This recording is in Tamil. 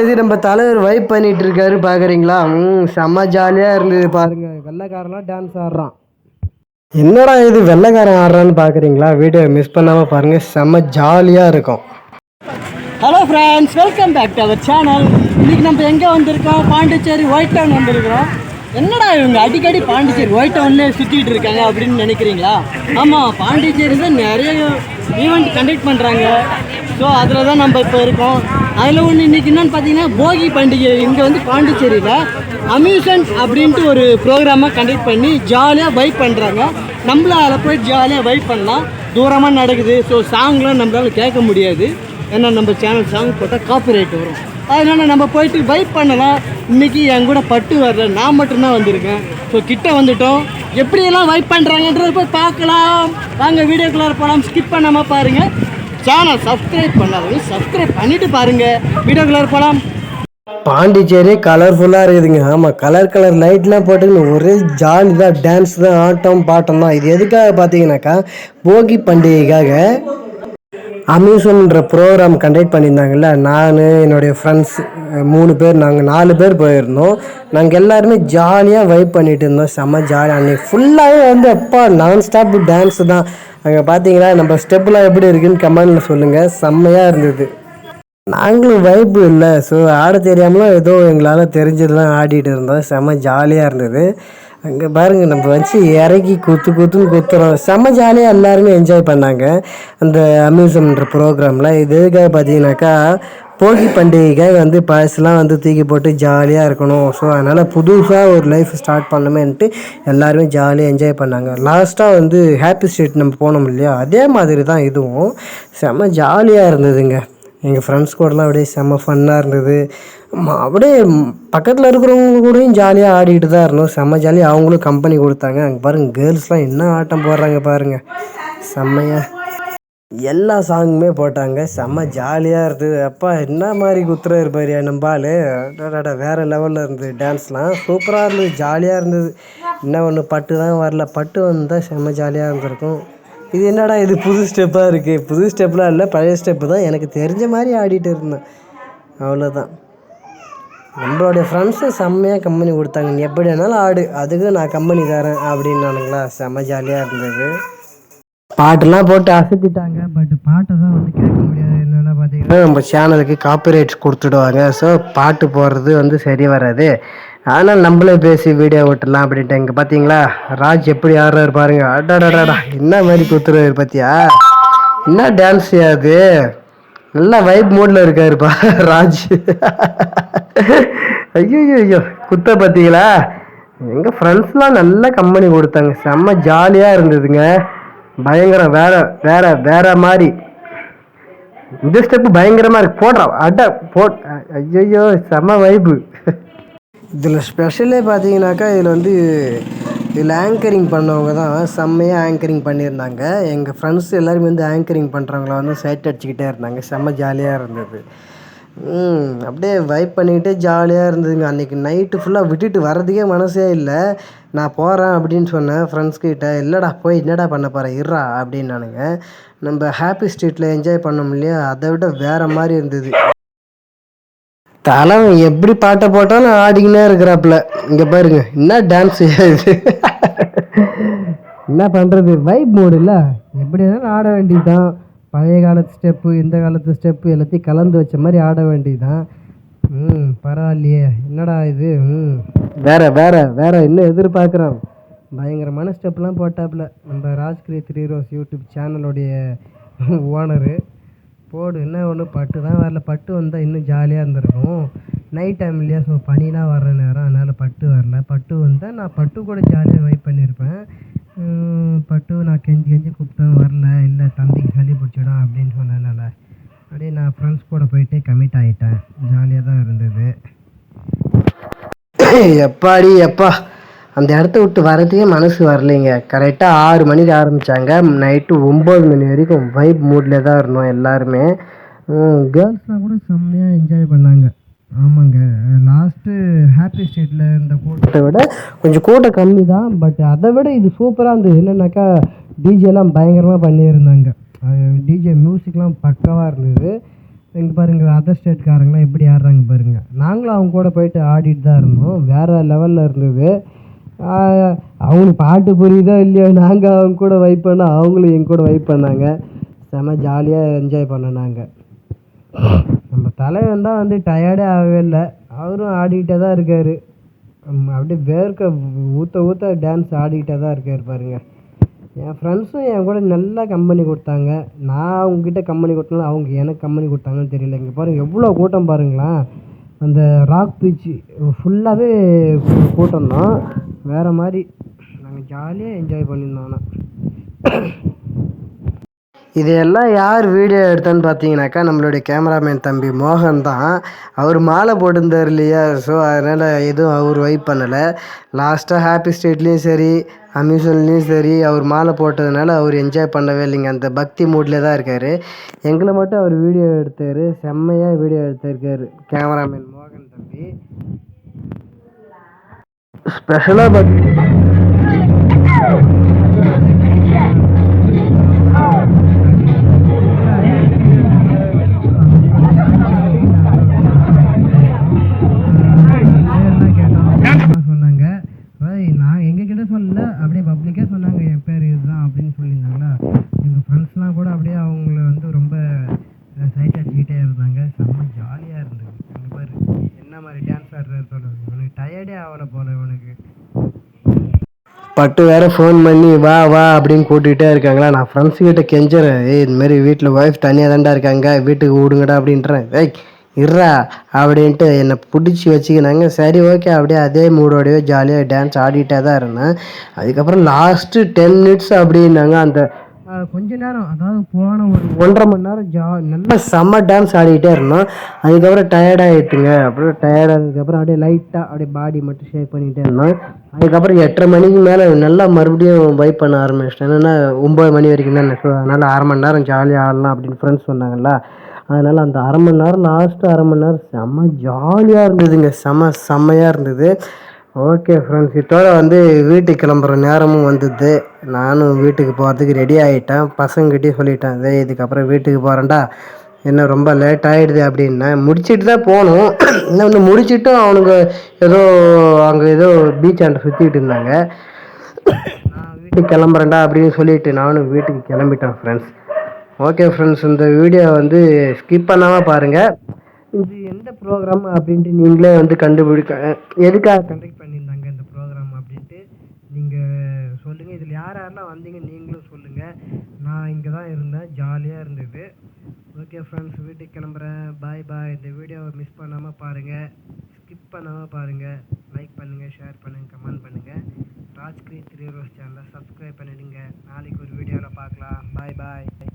இது நம்ம தலைவர் வைப் பண்ணிட்டு இருக்காரு பார்க்குறீங்களா ம் செம்ம ஜாலியாக இருந்தது பாருங்க. வெள்ளைக்காரன்லாம் டான்ஸ் ஆடுறான். என்னடா இது வெள்ளைக்காரன் ஆடுறான்னு பார்க்குறீங்களா வீடியோ மிஸ் பண்ணாமல் பாருங்கள் செம்ம ஜாலியாக இருக்கும். Hello friends welcome back to our channel இன்னைக்கு நம்ம எங்கே வந்திருக்கோம்? பாண்டிச்சேரி ஒயிட் டவுன் வந்திருக்கிறோம். என்னடா இவங்க அடிக்கடி பாண்டிச்சேரி ஒயிட் டவுன்லேயே சுற்றிட்டு இருக்காங்க அப்படின்னு நினைக்கிறீங்களா? ஆமாம் பாண்டிச்சேரியில் நிறைய ஈவெண்ட் கண்டக்ட் பண்ணுறாங்க ஸோ அதில் தான் நம்ம இப்போ இருக்கோம். அதில் ஒன்று இன்றைக்கி என்னன்னு பார்த்தீங்கன்னா போகி பண்டிகை. இங்கே வந்து பாண்டிச்சேரியில் அம்யூசன்ட் அப்படின்ட்டு ஒரு ப்ரோக்ராமை கண்டக்ட் பண்ணி ஜாலியாக வைப் பண்ணுறாங்க நம்மளும் அதில் போய் ஜாலியாக வைப் பண்ணலாம் தூரமாக நடக்குது. ஸோ சாங்லாம் நம்மளால் கேட்க முடியாது. ஏன்னா நம்ம சேனல் சாங் போட்டால் காப்பிரைட் வரும். அதனால் நம்ம போயிட்டு வைப் பண்ணலாம் இன்றைக்கி என் கூட பட்டு வரல. நான் மட்டும்தான் வந்திருக்கேன். ஸோ கிட்டே வந்துட்டோம். எப்படியெல்லாம் வைப் பண்ணுறாங்கன்றத போய் பார்க்கலாம். வாங்க வீடியோக்குள்ளார போகலாம் ஸ்கிப் பண்ணாமல் பாருங்கள் சேனல் சப்ஸ்கிரைப் பண்ணாதவங்க சப்ஸ்கிரைப் பண்ணிட்டு பாருங்கள் கலர் போகலாம் பாண்டிச்சேரி கலர்ஃபுல்லாக இருக்குதுங்க. ஆமாம் கலர் கலர் லைட்லாம் போட்டுக்கின்னு ஒரே ஜாலி தான் டான்ஸ் தான் ஆட்டம் பாட்டம் தான். இது எதுக்காக பார்த்தீங்கன்னாக்கா போகி பண்டிகைக்காக அம்யூசன்ற ப்ரோக்ராம் கண்டக்ட் பண்ணியிருந்தாங்கல்ல நான் என்னுடைய ஃப்ரெண்ட்ஸ் மூணு பேர் நாங்கள் நாலு பேர் போயிருந்தோம். நாங்கள் எல்லாருமே ஜாலியாக வைப் பண்ணிட்டு இருந்தோம். செம்ம ஜாலியாக அன்றைக்கி ஃபுல்லாகவே வந்து அப்பா நான் ஸ்டாப் டான்ஸ் தான். அங்கே பார்த்தீங்களா நம்ம ஸ்டெப்லாம் எப்படி இருக்குன்னு கமெண்டில் சொல்லுங்கள் செம்மையாக இருந்தது. நாங்களும் வைப்பு இல்லை. ஸோ ஆட தெரியாமலும் ஏதோ எங்களால் தெரிஞ்சதெல்லாம் ஆடிட்டு இருந்தோம். செம்ம ஜாலியாக இருந்தது. அங்கே பாருங்க நம்ம வச்சு இறக்கி குத்து குத்துன்னு குத்துறோம். செம்ம ஜாலியாக எல்லாருமே என்ஜாய் பண்ணாங்க. அந்த அம்யூஸ்மெண்ட் ப்ரோக்ராமில் இதுக்காக பார்த்தீங்கன்னாக்கா போகி பண்டிகைக்காக வந்து பழசுலாம் வந்து தூக்கி போட்டு ஜாலியாக இருக்கணும். ஸோ அதனால் புதுசாக ஒரு லைஃப் ஸ்டார்ட் பண்ணணுமேன்ட்டு எல்லாருமே ஜாலியாக என்ஜாய் பண்ணாங்க. லாஸ்ட்டாக வந்து ஹாப்பி ஸ்ட்ரீட் நம்ம போனோம் இல்லையா? அதே மாதிரி தான் இதுவும். செம்ம ஜாலியாக இருந்ததுங்க. எங்கள் ஃப்ரெண்ட்ஸ் கூடலாம் அப்படியே செம்ம ஃபன்னாக இருந்தது. அப்படியே பக்கத்தில் இருக்கிறவங்க கூடயும் ஜாலியாக ஆடிக்கிட்டு தான் இருந்தோம். செம்ம ஜாலியாக அவங்களும் கம்பெனி கொடுத்தாங்க. அங்கே பாருங்கள் கேர்ள்ஸ்லாம் என்ன ஆட்டம் போடுறாங்க பாருங்கள் செம்மையாக எல்லா சாங்குமே போட்டாங்க. செம்ம ஜாலியாக இருந்தது. அப்பா என்ன மாதிரி குத்துற இருப்பார் நம்ம ஆளு அடடடா, லெவலில் இருந்தது டான்ஸ்லாம் சூப்பராக இருந்தது ஜாலியாக இருந்தது. என்ன ஒன்று பட்டு தான் வரல. பட்டு வந்தால் செம்ம ஜாலியாக இருந்திருக்கும். இது என்னடா இது புது ஸ்டெப்பாக இருக்குது புது ஸ்டெப்லாம் இல்லை பழைய ஸ்டெப்பு தான். எனக்கு தெரிஞ்ச மாதிரி ஆடிட்டு இருந்தேன். அவ்வளோதான் நம்மளுடைய ஃப்ரெண்ட்ஸும் செம்மையாக கம்பெனி கொடுத்தாங்க. நீ எப்படி வேணாலும் ஆடு. அதுக்கு நான் கம்பெனி தரேன் அப்படின்னானுங்களா? செம்ம ஜாலியாக இருந்தது. பாட்டெல்லாம் போட்டு அசத்திட்டாங்க. பட் பாட்டை தான் வந்து கேட்க முடியாது. என்னென்ன பார்த்தீங்கன்னா நம்ம சேனலுக்கு காப்பிரைட்ஸ் கொடுத்துடுவாங்க. ஸோ பாட்டு போடுறது வந்து சரி வராது. அதனால் நம்மளே பேசி வீடியோ விட்டுடலாம் அப்படின்ட்டு இங்கே பார்த்தீங்களா ராஜ் எப்படி ஆடுறாரு பாருங்க. அடாடாடா என்ன மாதிரி குத்துறாரு பார்த்தியா என்ன டான்ஸ் அது? நல்லா வைப் மூடில் இருக்காருப்பா ராஜ். ஐயோ ஐயோ குத்த பார்த்தீங்களா எங்கள் ஃப்ரெண்ட்ஸ்லாம் நல்ல கம்பெனி கொடுத்தாங்க. செம்ம ஜாலியாக இருந்ததுங்க. பயங்கரம் வேற வேற வேற மாதிரி. இந்த ஸ்டெப்பு பயங்கரமாக இருக்கு. போடுறா அட போட் ஐயோ செம்ம வைப்பு இதில் ஸ்பெஷலே பார்த்தீங்கன்னாக்கா இதில் வந்து இதில் ஆங்கரிங் பண்ணவங்க தான் செம்மையாக ஆங்கரிங் பண்ணியிருந்தாங்க. எங்கள் ஃப்ரெண்ட்ஸ் எல்லாருமே வந்து ஆங்கரிங் பண்ணுறவங்கள வந்து சைட் அடிச்சுக்கிட்டே இருந்தாங்க. செம்ம ஜாலியாக இருந்தது. அப்படியே வைப் பண்ணிக்கிட்டே ஜாலியாக இருந்ததுங்க. அன்றைக்கி நைட்டு ஃபுல்லாக விட்டுட்டு வர்றதுக்கே மனசே இல்லை. நான் போகிறேன் அப்படின்னு சொன்னேன் ஃப்ரெண்ட்ஸ்கிட்ட இல்லைடா போய் என்னடா பண்ண போகிறேன் இருறா அப்படின்னானுங்க நம்ம ஹாப்பி ஸ்ட்ரீட்டில் என்ஜாய் பண்ணோம் இல்லையா? அதை விட வேறு மாதிரி இருந்தது. தலைவன் எப்படி பாட்டை போட்டாலும் ஆடிக்கினே இருக்கிறாப்புல. இங்கே பாருங்க என்ன டான்ஸ் இது? என்ன பண்ணுறது வைப் மூடு இல்லை. எப்படி இருந்தாலும் ஆட வேண்டியதுதான். பழைய காலத்து ஸ்டெப்பு இந்த காலத்து ஸ்டெப்பு எல்லாத்தையும் கலந்து வச்ச மாதிரி ஆட வேண்டியதுதான். ம் பரவாயில்லையே. என்னடா இது? ம். வேற வேற வேற இன்னும் எதிர்பார்க்குறோம்? பயங்கரமான ஸ்டெப்லாம் போட்டாப்புல. நம்ம ராஜ்கிரி த்ரீ ரோஸ் யூடியூப் சேனலுடைய ஓனரு போடு என்ன ஒன்று பட்டு தான் வரல. பட்டு வந்தால் இன்னும் ஜாலியாக இருந்திருக்கும். நைட் டைம் இல்லையா ஸோ பனிலாம் வர்ற நேரம் அதனால் பட்டு வரல. பட்டு வந்தால் நான் பட்டு கூட ஜாலியாக வைப் பண்ணியிருப்பேன் பட்டு நான் கெஞ்சி கெஞ்சி கூப்பிட்டேன் வரல. இல்லை தம்பிக்கு சளி பிடிச்சிடும் அப்படின்னு சொன்னதுனால அப்படியே நான் ஃப்ரெண்ட்ஸ் கூட போயிட்டு கமிட் ஆகிட்டேன் ஜாலியாக தான் இருந்தது. எப்பாடி எப்பா? அந்த இடத்த விட்டு வரதுக்கே மனசு வரலைங்க. கரெக்டாக ஆறு மணிக்கு ஆரம்பித்தாங்க நைட்டு ஒம்பது மணி வரைக்கும் வைப் மூடில் தான் இருந்தோம் எல்லாருமே. கேர்ள்ஸ்லாம் கூட செம்மையாக என்ஜாய் பண்ணாங்க. ஆமாங்க. லாஸ்ட்டு ஹாப்பி ஸ்ட்ரீட்டில் இருந்த கூட்டத்தை விட கொஞ்சம் கூட்டம் கம்மி தான். பட் அதை விட இது சூப்பராக இருந்தது. என்னென்னாக்கா டிஜேலாம் பயங்கரமாக பண்ணியிருந்தாங்க. டிஜே மியூசிக்லாம் பக்காவாக இருந்தது. இங்கே பாருங்க அதர் ஸ்டேட்காரங்களாம் எப்படி ஆடுறாங்க பாருங்க. நாங்களும் அவங்க கூட போயிட்டு ஆடிட்டு தான் இருந்தோம். வேறு லெவலில் இருந்தது. அவங்களுக்கு பாட்டு புரியுதோ இல்லையோ நாங்கள் அவங்க கூட வைப் பண்ணோம் அவங்களும் எங்க கூட வைப் பண்ணாங்க. செம ஜாலியாக என்ஜாய் பண்ணோம் நாங்கள் நம்ம தலைவன் தான் வந்து டயர்டே ஆகவே இல்லை. அவரும் ஆடிக்கிட்டே தான் இருக்கார். அப்படியே வேர்க்க ஊற்ற ஊற்ற டான்ஸ் ஆடிக்கிட்டே தான் இருக்கார் பாருங்க. என் ஃப்ரெண்ட்ஸும் என் கூட நல்லா கம்பெனி கொடுத்தாங்க. நான் அவங்கக்கிட்ட கம்பெனி கொடுத்தனால அவங்க எனக்கு கம்பெனி கொடுத்தாங்கன்னு தெரியல. இங்கே பாருங்கள் எவ்வளோ கூட்டம் பாருங்களேன். அந்த ராக் பீச்சு ஃபுல்லாகவே கூட்டம் தான். வேறு மாதிரி நாங்கள் ஜாலியாக என்ஜாய் பண்ணியிருந்தோம் ஆனால் இதையெல்லாம் யார் வீடியோ எடுத்தான்னு பார்த்தீங்கன்னாக்கா நம்மளுடைய கேமராமேன் தம்பி மோகன் தான். அவர் மாலை போட்டிருந்தார் இல்லையா? ஸோ அதனால் எதுவும் அவர் வைப் பண்ணலை. லாஸ்ட்டாக ஹாப்பி ஸ்ட்ரீட்லேயும் சரி அம்யூசன்லேயும் சரி அவர் மாலை போட்டதுனால அவர் என்ஜாய் பண்ணவே இல்லைங்க. அந்த பக்தி மூடில் தான் இருக்கார். எங்களை மட்டும் அவர் வீடியோ எடுத்தார். செம்மையாக வீடியோ எடுத்திருக்காரு கேமராமேன் மோகன் தம்பி. ஸ்பெஷலாக பார்த்து சொன்னாங்க. நான் எங்ககிட்ட சொல்லல. அப்படியே பப்ளிக்காக சொன்னாங்க என் பேர் இதுதான் அப்படின்னு சொல்லியிருந்தாங்க எங்கள் ஃப்ரெண்ட்ஸ்லாம் கூட அப்படியே அவங்கள வந்து ரொம்ப சைட் அடிச்சுக்கிட்டே இருந்தாங்க செம்ம ஜாலியாக இருந்தது அங்கே பாரு என்ன மாதிரி டான்ஸ் ஆடுறது சொல்லுது இவனுக்கு டயர்டே ஆகலை போல இவனுக்கு பட்டு வேற ஃபோன் பண்ணி வா வா அப்படின்னு கூட்டிகிட்டே இருக்காங்களா? நான் ஃப்ரெண்ட்ஸ் கிட்ட கெஞ்சுறேன். ஏய் இந்த மாதிரி வீட்டில் ஒய்ஃப் தனியாக தாண்டா இருக்காங்க. வீட்டுக்கு விடுங்கடா அப்படின்றேன். ஏய் இருறா அப்படின்ட்டு என்னை பிடிச்சி வச்சுக்கினாங்க. சரி ஓகே அப்படியே அதே மூடோடையோ ஜாலியாக டான்ஸ் ஆடிட்டே தான் இருந்தேன். அதுக்கப்புறம் லாஸ்ட்டு டென் மினிட்ஸ் அப்படின்னாங்க. அந்த கொஞ்ச நேரம் அதாவது போன ஒரு ஒன்றரை மணி நேரம் ஜா நல்லா செம்ம டான்ஸ் ஆடிக்கிட்டே இருந்தோம். அதுக்கப்புறம் டயர்டாகிட்டுங்க அப்புறம் டயர்டானதுக்கப்புறம் அப்படியே லைட்டாக அப்படியே பாடி மட்டும் ஷேக் பண்ணிக்கிட்டே இருந்தோம். அதுக்கப்புறம் எட்டரை மணிக்கு மேலே நல்லா மறுபடியும் வைப் பண்ண ஆரம்பிச்சிட்டேன். என்னென்னா ஒம்பது மணி வரைக்கும் தான் ஸோ அதனால் அரை மணி நேரம் ஜாலியாக ஆடலாம் அப்படின்னு ஃப்ரெண்ட்ஸ் சொன்னாங்கல்ல. அதனால் அந்த அரை மணி நேரம் லாஸ்ட்டு அரை மணி நேரம் செம்ம ஜாலியாக இருந்ததுங்க. செம்ம செம்மையாக இருந்தது. ஓகே ஃப்ரெண்ட்ஸ் இதோட வந்து வீட்டுக்கு கிளம்புற நேரமும் வந்தது. நானும் வீட்டுக்கு போகிறதுக்கு ரெடி ஆகிட்டேன் பசங்ககிட்டயும் சொல்லிட்டேன் இதே இதுக்கப்புறம் வீட்டுக்கு போகிறேன்டா என்ன ரொம்ப லேட் ஆகிடுது அப்படின்னேன் முடிச்சுட்டு தான் போகணும் இன்னும் வந்து முடிச்சிட்டும் அவனுங்க ஏதோ அங்கே ஏதோ பீச் ஆண்ட சுற்றிட்டு இருந்தாங்க. நான் வீட்டுக்கு கிளம்புறேன்டா அப்படின்னு சொல்லிட்டு நானும் வீட்டுக்கு கிளம்பிட்டேன் ஃப்ரெண்ட்ஸ் ஓகே ஃப்ரெண்ட்ஸ் இந்த வீடியோ வந்து ஸ்கிப் பண்ணாமல் பாருங்கள் இது எந்த ப்ரோக்ராம் அப்படின்ட்டு நீங்களே வந்து கண்டுபிடிக்க எதுக்காக கண்டக்ட் பண்ணியிருந்தாங்க இந்த ப்ரோக்ராம் அப்படின்ட்டு நீங்கள் சொல்லுங்கள் இதில் யார் யாரெல்லாம் வந்தீங்க நீங்களும் சொல்லுங்கள் நான் இங்கே தான் இருந்தேன் ஜாலியாக இருந்தது. ஓகே ஃப்ரெண்ட்ஸ் வீட்டுக்கு கிளம்புறேன். பாய் பாய் இந்த வீடியோவை மிஸ் பண்ணாமல் பாருங்கள் ஸ்கிப் பண்ணாமல் பாருங்கள் லைக் பண்ணுங்கள் ஷேர் பண்ணுங்கள் கமெண்ட் பண்ணுங்கள் ராஜ்கிரி த்ரீ ரோஸ் சேனலை சப்ஸ்கிரைப் பண்ணிடுங்க. நாளைக்கு ஒரு வீடியோவில் பார்க்கலாம். பாய் பாய்